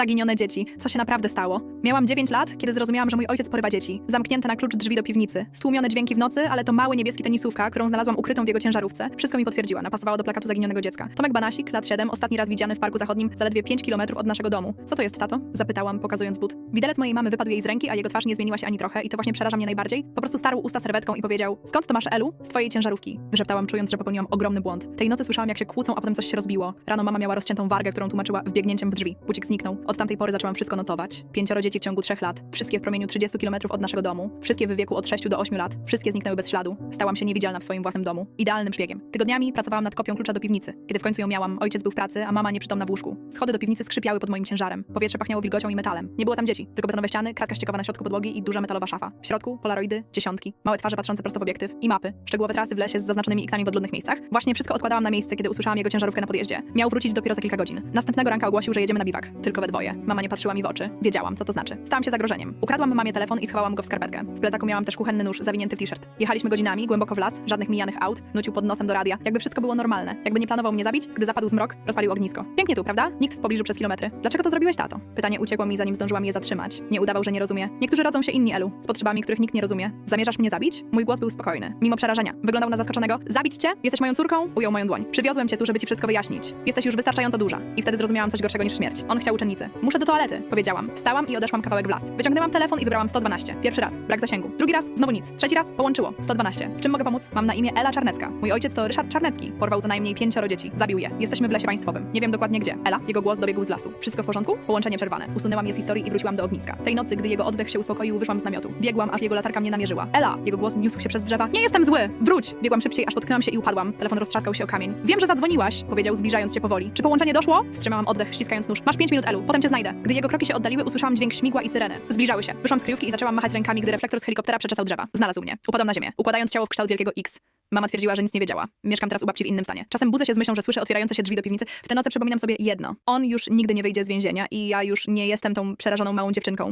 Zaginione dzieci. Co się naprawdę stało? Miałam 9 lat, kiedy zrozumiałam, że mój ojciec porywa dzieci. Zamknięte na klucz drzwi do piwnicy. Stłumione dźwięki w nocy, ale to mały niebieski tenisówka, którą znalazłam ukrytą w jego ciężarówce. Wszystko mi potwierdziła, napasowało do plakatu zaginionego dziecka. Tomek Banasik, lat 7, ostatni raz widziany w Parku Zachodnim, zaledwie 5 km od naszego domu. Co to jest, tato? Zapytałam, pokazując but. Widelec mojej mamy wypadł jej z ręki, a jego twarz nie zmieniła się ani trochę i to właśnie przeraża mnie najbardziej. Po prostu starł usta serwetką i powiedział, skąd to masz Elu? Z twojej ciężarówki. Wyszeptałam, czując, że popełniłam ogromny błąd. Tej nocy słyszałam, jak się kłócą, a potem coś się rozbiło. Rano mama miała rozciętą wargę, którą tłumaczyła wbiegnięciem w drzwi. Bucik zniknął. Od tamtej pory zaczęłam wszystko notować. Pięcioro dzieci w ciągu trzech lat. Wszystkie w promieniu 30 km od naszego domu. Wszystkie w wieku od 6 do 8 lat. Wszystkie zniknęły bez śladu. Stałam się niewidzialna w swoim własnym domu. Idealnym szpiegiem. Tygodniami pracowałam nad kopią klucza do piwnicy. Kiedy w końcu ją miałam, ojciec był w pracy, a mama nieprzytomna w łóżku. Schody do piwnicy skrzypiały pod moim ciężarem. Powietrze pachniało wilgocią i metalem. Nie było tam dzieci, tylko betonowe ściany, kratka ściekowa na środku podłogi i duża metalowa szafa. W środku polaroidy, dziesiątki, małe twarze patrzące prosto w obiektyw i mapy. Szczegółowe trasy w lesie z zaznaczonymi x-ami w odludnych miejscach. Właśnie wszystko odkładałam na miejsce, kiedy usłyszałam jego ciężarówkę na podjeździe. Miał wrócić dopiero za kilka godzin. Następnego ranka ogłosił, że jedziemy na biwak. Tylko we dwoje. Mama nie patrzyła mi w oczy. Wiedziałam, co to znaczy. Stałam się zagrożeniem. Ukradłam mamie telefon i schowałam go w skarpetkę. W plecaku miałam też kuchenny nóż zawinięty w t-shirt. Jechaliśmy godzinami, głęboko w las, żadnych mijanych aut, nucił pod nosem do radia, jakby wszystko było normalne. Jakby nie planował mnie zabić, gdy zapadł zmrok, rozpalił ognisko. Pięknie tu, prawda? Nikt w pobliżu przez kilometry. Dlaczego to zrobiłeś, tato? Pytanie uciekło mi, zanim zdążyłam je zatrzymać. Nie udawał, że nie rozumie. Niektórzy rodzą się inni, Elu, z potrzebami, których nikt nie rozumie. Zamierzasz mnie zabić? Mój głos był spokojny, mimo przerażenia. Wyglądał na zaskoczonego. Zabić cię? Jesteś moją córką? Ujął moją dłoń. Przywiozłem cię tu, żeby ci wszystko wyjaśnić. Jesteś już wystarczająco duża. I wtedy zrozumiałam coś gorszego niż śmierć. On chciał uczennicy. Muszę do toalety, powiedziałam. Wstałam i odeszłam kawałek w las. Wyciągnęłam telefon i wybrałam 112. Pierwszy raz, brak zasięgu. Drugi raz, znowu nic. Trzeci raz, połączyło. 112. W czym mogę pomóc? Mam na imię Ela Czarnecka. Mój ojciec to Ryszard Czarnecki. Porwał co najmniej pięcioro dzieci. Zabił je. Jesteśmy w lesie państwowym. Nie wiem dokładnie gdzie. Ela, jego głos dobiegł z lasu. Wszystko w porządku? Połączenie przerwane. Usunęłam je z historii i wróciłam do ogniska. Tej nocy, gdy jego oddech się uspokoił, wyszłam z namiotu. Biegłam, aż jego latarka mnie namierzyła. Ela! Jego głos niósł się przez drzewa. Nie jestem zły! Wróć! Biegłam szybciej, aż potknęłam się i upadłam. Telefon roztrzaskał się o kamień. Wiem, że zadzwoniłaś, powiedział, zbliżając się powoli. Czy połączenie doszło? Wstrzymałam oddech, ściskając nóż. Masz pięć minut, Elu. Potem cię znajdę. Gdy jego kroki się oddaliły, usłyszałam dźwięk śmigła i syreny. Zbliżały się. Wyszłam z kryjówki i zaczęłam machać rękami, gdy reflektor z helikoptera przeczesał drzewa. Znalazł mnie. Upadłam na ziemię, układając ciało w kształt wielkiego X. Mama twierdziła, że nic nie wiedziała. Mieszkam teraz u babci w innym stanie. Czasem budzę się z myślą, że słyszę otwierające się drzwi do piwnicy. W tę nocy przypominam sobie jedno. On już nigdy nie wyjdzie z więzienia i ja już nie jestem tą przerażoną małą dziewczynką.